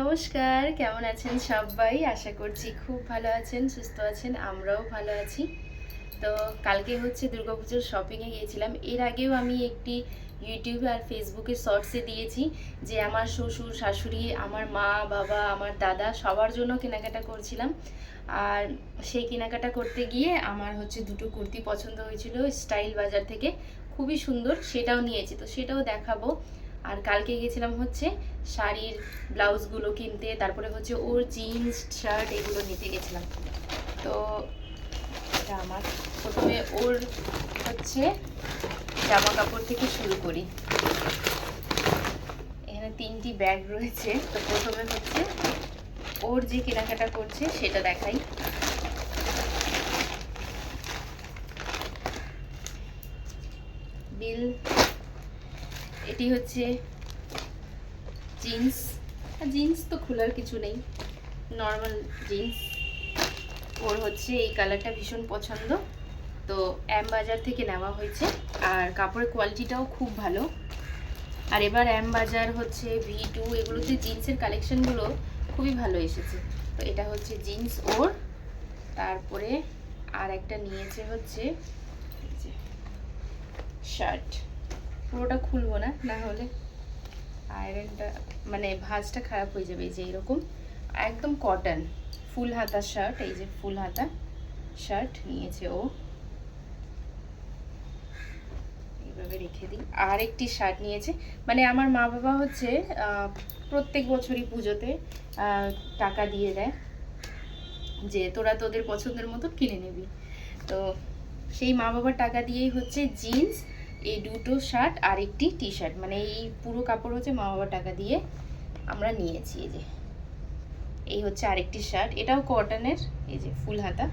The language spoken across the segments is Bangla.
নমস্কার, কেমন আছেন সবাই? আশা করছি খুব ভালো আছেন, সুস্থ আছেন, আমরাও ভালো আছি। তো কালকে হচ্ছে দুর্গাপুজোর শপিংয়ে গিয়েছিলাম। এর আগেও আমি একটি ইউটিউবে আর ফেসবুকে শর্টসে দিয়েছি যে আমার শ্বশুর, শাশুড়ি, আমার মা, বাবা, আমার দাদা সবার জন্য কেনাকাটা করছিলাম। আর সেই কেনাকাটা করতে গিয়ে আমার হচ্ছে দুটো কুর্তি পছন্দ হয়েছিল স্টাইল বাজার থেকে। খুবই সুন্দর, সেটাও নিয়েছি। তো সেটাও দেখাবো। আর কালকে গেছিলাম হচ্ছে শাড়ির ব্লাউজগুলো কিনতে, তারপরে হচ্ছে ওর জিন্স শার্ট এগুলো নিতে গেছিলাম। তো এটা আমার। প্রথমে ওর হচ্ছে জামা কাপড় থেকে শুরু করি। এখানে তিনটি ব্যাগ রয়েছে। তো প্রথমে হচ্ছে ওর যে কেনাকাটা করছে সেটা দেখাই বিল এটি হচ্ছে জিন্স। জিন্স তো খোলার কিছু নেই। Normal jeans. ওর হচ্ছে এই কালারটা ভীষণ পছন্দ। তো অ্যাম বাজার থেকে নেওয়া হয়েছে। আর কাপড়ের কোয়ালিটিটাও খুব ভালো। আর এবার অ্যাম বাজার হচ্ছে ভি টু এগুলোতে জিন্সের কালেকশনগুলো খুবই ভালো এসেছে। তো এটা হচ্ছে জিন্স ওর। তারপরে আর একটা নিয়েছে হচ্ছে শার্ট পুরোটা খুলবো না না হলে আয়রনটা মানে ভাজটা খারাপ হয়ে যাবে এই যে এরকম। একদম কটন ফুল হাতা শার্ট এই যে ফুল হাতা শার্ট নিয়েছে ও। এইভাবে রেখে দিই। আর একটি শার্ট নিয়েছে। মানে আমার মা বাবা হচ্ছে প্রত্যেক বছরই পুজোতে টাকা দিয়ে দেয়। যে তোরা তোদের পছন্দের মতো কিনে নিবি। তো সেই মা বাবার টাকা দিয়েই হচ্ছে জিন্স এই দুটো শার্ট আর একটি টি শার্ট মানে এই পুরো কাপড় হচ্ছে মা বাবার টাকা দিয়ে আমরা নিয়েছি, এই যে। এই হচ্ছে আরেকটি শার্ট এটাও কটনের এই যে ফুল হাতা।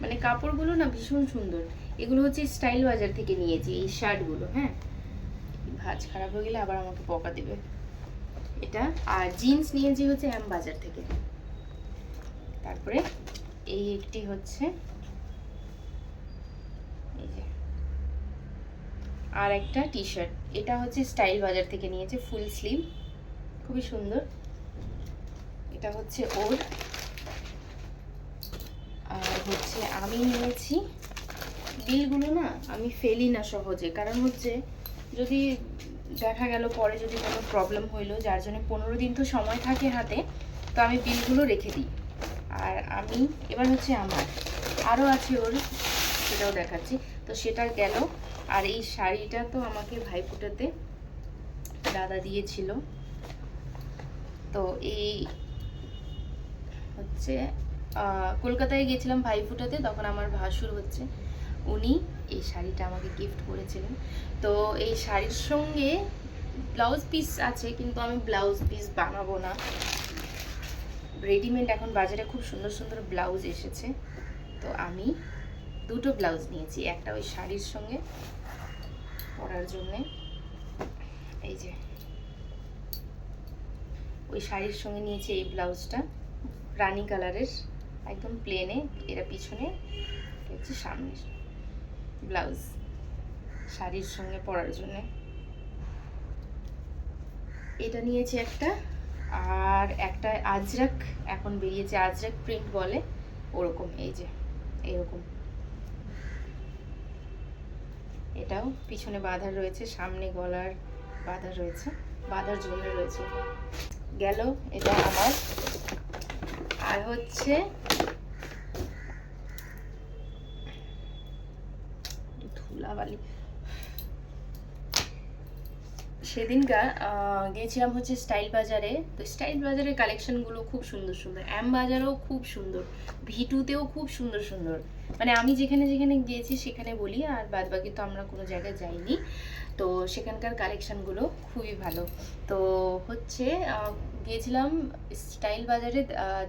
মানে কাপড়গুলো না ভীষণ সুন্দর। এগুলো হচ্ছে স্টাইল বাজার থেকে নিয়েছি, এই শার্টগুলো হ্যাঁ? ভাজ খারাপ হয়ে গেলে আবার আমাকে পকা দেবে। এটা, আর জিন্স নিয়েছি হচ্ছে এম বাজার থেকে। তারপরে এই একটি হচ্ছে এই যে আর একটা টি শার্ট এটা হচ্ছে স্টাইল বাজার থেকে নিয়েছে, ফুল স্লিভ খুবই সুন্দর। এটা হচ্ছে ওর। আর হচ্ছে আমি নিয়েছি বিলগুলো না আমি ফেলি না সহজে। কারণ হচ্ছে যদি দেখা গেল, পরে যদি কোনো প্রবলেম হইল, যার জন্য পনেরো দিন তো সময় থাকে হাতে, তো আমি বিলগুলো রেখে দিই। আর আমি, এবার হচ্ছে আমার। আরও আছে ওর, সেটাও দেখাচ্ছি। তো সেটা গেল আর এই শাড়িটা তো আমাকে ভাইফোঁটাতে দাদা দিয়েছিল। তো এই হচ্ছে কলকাতায় গেছিলাম ভাইফোঁটাতে, তখন আমার ভাসুর হচ্ছে, উনি এই শাড়িটা আমাকে গিফট করেছিলেন। তো এই শাড়ির সঙ্গে ব্লাউজ পিস আছে, কিন্তু আমি ব্লাউজ পিস বানাবো না। রেডিমেড এখন বাজারে খুব সুন্দর সুন্দর ব্লাউজ এসেছে। তো আমি দুটো ব্লাউজ নিয়েছি, একটা ওই শাড়ির সঙ্গে পরার জন্যে। এই যে, ওই শাড়ির সঙ্গে নিয়েছি এই ব্লাউজটা, রানী কালারের, একদম প্লেনে এরা পিছনে হচ্ছে সামনের ব্লাউজ, শাড়ির সঙ্গে পরার জন্যে। এটা নিয়েছি একটা, আর একটা আজরাক, এখন বেরিয়েছে আজরাক প্রিন্ট বলে, ওরকম, এই যে, এরকম। এটাও পিছনে বাঁধা রয়েছে, সামনে গলার বাঁধা রয়েছে, বাঁধার জন্য রয়েছে। গেল, এটা আমার। আর হচ্ছে ধুলাবালি। সেদিনকার গিয়েছিলাম হচ্ছে স্টাইল বাজারে। তো স্টাইল বাজারের কালেকশনগুলো খুব সুন্দর সুন্দর। অ্যাম বাজারও খুব সুন্দর। ভিটুতেও খুব সুন্দর সুন্দর। মানে আমি যেখানে যেখানে গিয়েছি সেখানে বলি, আর বাদ বাকি তো আমরা কোনো জায়গায় যাইনি। তো সেখানকার কালেকশানগুলো খুবই ভালো। তো হচ্ছে গিয়েছিলাম স্টাইল বাজারে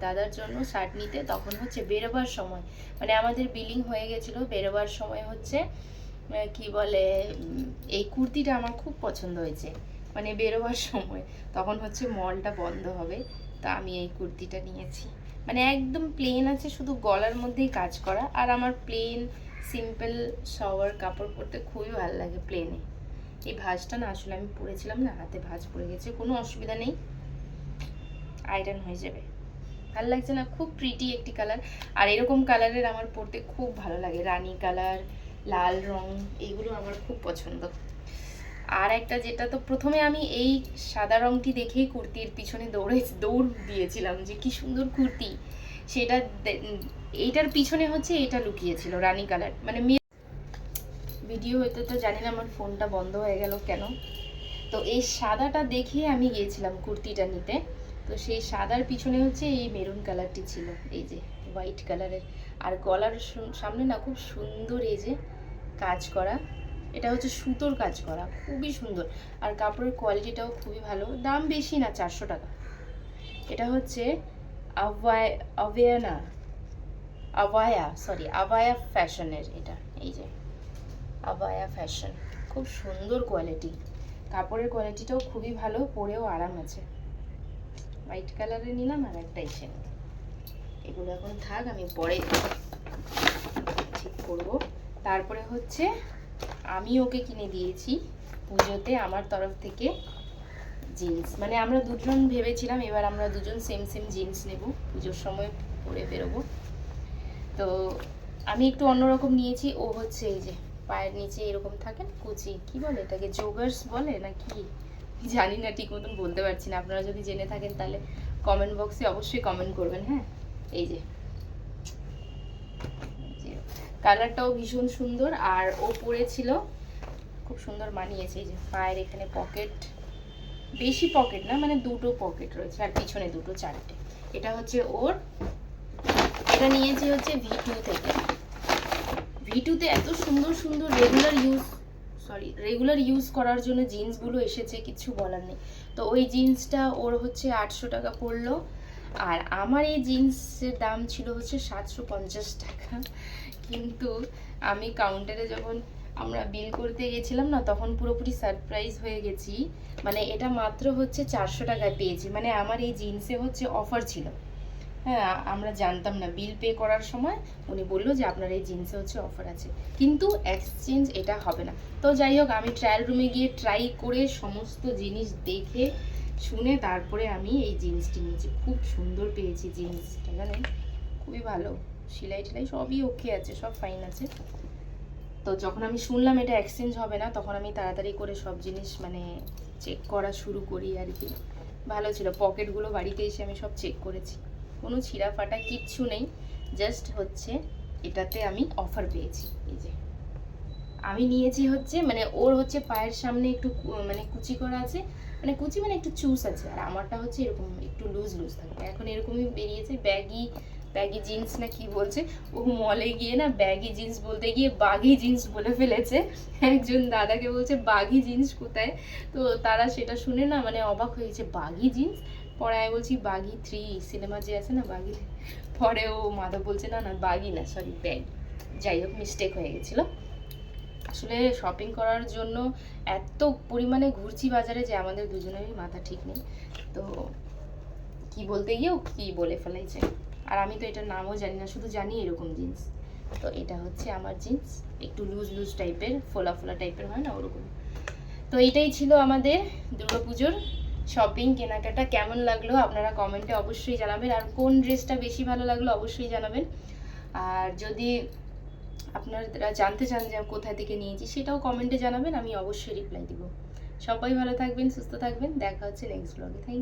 দাদার জন্য শার্ট নিতে। তখন হচ্ছে বেরোবার সময় মানে আমাদের বিলিং হয়ে গেছিল, বেরোবার সময় হচ্ছে কি বলে এই কুর্তিটা আমার খুব পছন্দ হয়েছে। মানে বেরোবার সময়। তখন হচ্ছে মলটা বন্ধ হবে, তা আমি এই কুর্তিটা নিয়েছি। মানে একদম প্লেন আছে, শুধু গলার মধ্যেই কাজ করা। আর আমার প্লেন সিম্পল শাওয়ার কাপড় পরতে খুবই ভালো লাগে প্লেনে এই ভাঁজটা না, আসলে আমি পরেছিলাম না, হাতে ভাঁজ পড়ে গেছে। কোনো অসুবিধা নেই। আয়রন হয়ে যাবে। ভালো লাগছে না? খুব প্রিটি একটি কালার আর এরকম কালারের আমার পরতে খুব ভালো লাগে। রানী কালার লাল রং এইগুলো আমার খুব পছন্দ। আর একটা যেটা তো প্রথমে আমি এই সাদা রংটি দেখেই কুর্তির পিছনে দৌড়ে, দৌড় দিয়েছিলাম যে কি সুন্দর কুর্তি। সেটা এইটার পিছনে হচ্ছে এটা লুকিয়েছিল, রানী কালার। মানে ভিডিও হইতে তো জানি না আমার ফোনটা বন্ধ হয়ে গেল কেন। তো এই সাদাটা দেখে আমি গিয়েছিলাম কুর্তিটা নিতে। তো সেই সাদার পিছনে হচ্ছে এই মেরুন কালারটি ছিল, এই যে হোয়াইট কালারের আর গলার সামনে না খুব সুন্দর এই যে কাজ করা। এটা হচ্ছে সুতোর কাজ করা, খুবই সুন্দর। আর কাপড়ের কোয়ালিটিটাও খুবই ভালো, দাম বেশি না, চারশো টাকা। এটা হচ্ছে আভায় আভেয়ানা আভায়া সরি আভায়া ফ্যাশনের এটা, এই যে। আভায়া ফ্যাশন, খুব সুন্দর কোয়ালিটি। কাপড়ের কোয়ালিটিটাও খুবই ভালো, পরেও আরাম আছে। হোয়াইট কালারের নিলাম আর একটা এসে এগুলো এখন থাক, আমি পরে ঠিক করব। তারপরে হচ্ছে, আমি ওকে কিনে দিয়েছি পুজোতে আমার তরফ থেকে জিন্স। মানে আমরা দুজন ভেবেছিলাম, এবার আমরা দুজন সেম সেম জিন্স নেব। পুজোর সময় পরে বেরোবো। তো আমি একটু অন্যরকম নিয়েছি, ও হচ্ছে এই যে পায়ের নিচে এরকম থাকে কুচি, কি বলে এটাকে জোগার্স বলে না কি? জানি না ঠিক মতন বলতে পারছি না। আপনারা যদি জেনে থাকেন তাহলে কমেন্ট বক্সে অবশ্যই কমেন্ট করবেন হ্যাঁ? এই যে। কালারটাও ভীষণ সুন্দর, আর ও পরেছিল, খুব সুন্দর মানিয়েছে, এই যে পায়ের এখানে পকেট, বেশি পকেট না মানে দুটো পকেট রয়েছে, আর পিছনে দুটো, চারটে। এটা হচ্ছে ওর, এটা নিয়েছি হচ্ছে ভি থেকে। ভি এত সুন্দর সুন্দর regular use sorry regular use করার জন্য জিন্সগুলো এসেছে, কিছু বলার নেই। তো ওই জিন্সটা ওর হচ্ছে আটশো টাকা পড়ল আর আমার এই জিন্সের দাম ছিল হচ্ছে সাতশো পঞ্চাশ টাকা। কিন্তু আমি কাউন্টারে যখন আমরা বিল করতে গেছিলাম না, তখন পুরোপুরি সারপ্রাইজ হয়ে গেছি। মানে এটা মাত্র হচ্ছে চারশো টাকায় পেয়েছি। মানে আমার এই জিন্সে হচ্ছে অফার ছিল। হ্যাঁ আমরা জানতাম না। বিল পে করার সময় উনি বলল যে আপনার এই জিন্সে হচ্ছে অফার আছে। কিন্তু এক্সচেঞ্জ এটা হবে না। তো যাই হোক, আমি ট্রায়াল রুমে গিয়ে ট্রাই করে সমস্ত জিনিস দেখে শুনে তারপরে আমি এই জিন্সটি নিয়েছি। খুব সুন্দর পেয়েছি জিন্সটা, জানেন? খুবই ভালো। সেলাই টেলাই সবই ওকে আছে, সব ফাইন আছে। তো যখন আমি শুনলাম এটা এক্সচেঞ্জ হবে না, তখন আমি তাড়াতাড়ি করে সব জিনিস মানে চেক করা শুরু করি আর কি। ভালো ছিল। পকেটগুলো বাড়িতে এসে আমি সব চেক করেছি। কোনো ছিঁড়া ফাটা কিচ্ছু নেই। জাস্ট হচ্ছে এটাতে আমি অফার পেয়েছি। এই যে। আমি নিয়েছি হচ্ছে মানে ওর হচ্ছে পায়ের সামনে একটু মানে কুচি করা আছে। মানে কুচি মানে একটু চুস আছে, আর আমারটা হচ্ছে এরকম একটু লুজ লুজ থাকে। এখন এরকমই বেরিয়েছে ব্যাগি ব্যাগি জিন্স না কি বলছে, ও মলে গিয়ে না ব্যাগি জিন্স বলতে গিয়ে বাঘি জিন্স বলে ফেলেছে। একজন দাদাকে বলছে, বাঘি জিন্স কোথায়? তো তারা সেটা শুনে না মানে অবাক হয়েছে বাঘি জিন্স পরে আমি বলছি, বাঘি থ্রি সিনেমা যে আছে না, বাঘি পরে ও মাধব বলছে, না না, বাঘি না সরি ব্যাগ যাই হোক মিস্টেক হয়ে গেছিল। আসলে শপিং করার জন্য এত পরিমাণে ঘুরছি বাজারে যে আমাদের দুজনেরই মাথা ঠিক নেই। তো কি বলতে গিয়েও কি বলে ফেলাইছে আর আমি তো এটার নামও জানি না, শুধু জানি এরকম জিন্স তো এটা হচ্ছে আমার জিন্স একটু লুজ লুজ টাইপের ফোলা ফোলা টাইপের হয় না ওরকম? তো এটাই ছিল আমাদের দুর্গাপুজোর শপিং কেনাকাটা। কেমন লাগল আপনারা কমেন্টে অবশ্যই জানাবেন। আর কোন ড্রেসটা বেশি ভালো লাগল অবশ্যই জানাবেন। আর যদি আপনারা জানতে চান যে কোথা থেকে নিয়েছি, সেটাও কমেন্টে জানাবেন, আমি অবশ্যই রিপ্লাই দিব। সবাই ভালো থাকবেন, সুস্থ থাকবেন, দেখা হচ্ছে নেক্সট ব্লগে থ্যাংক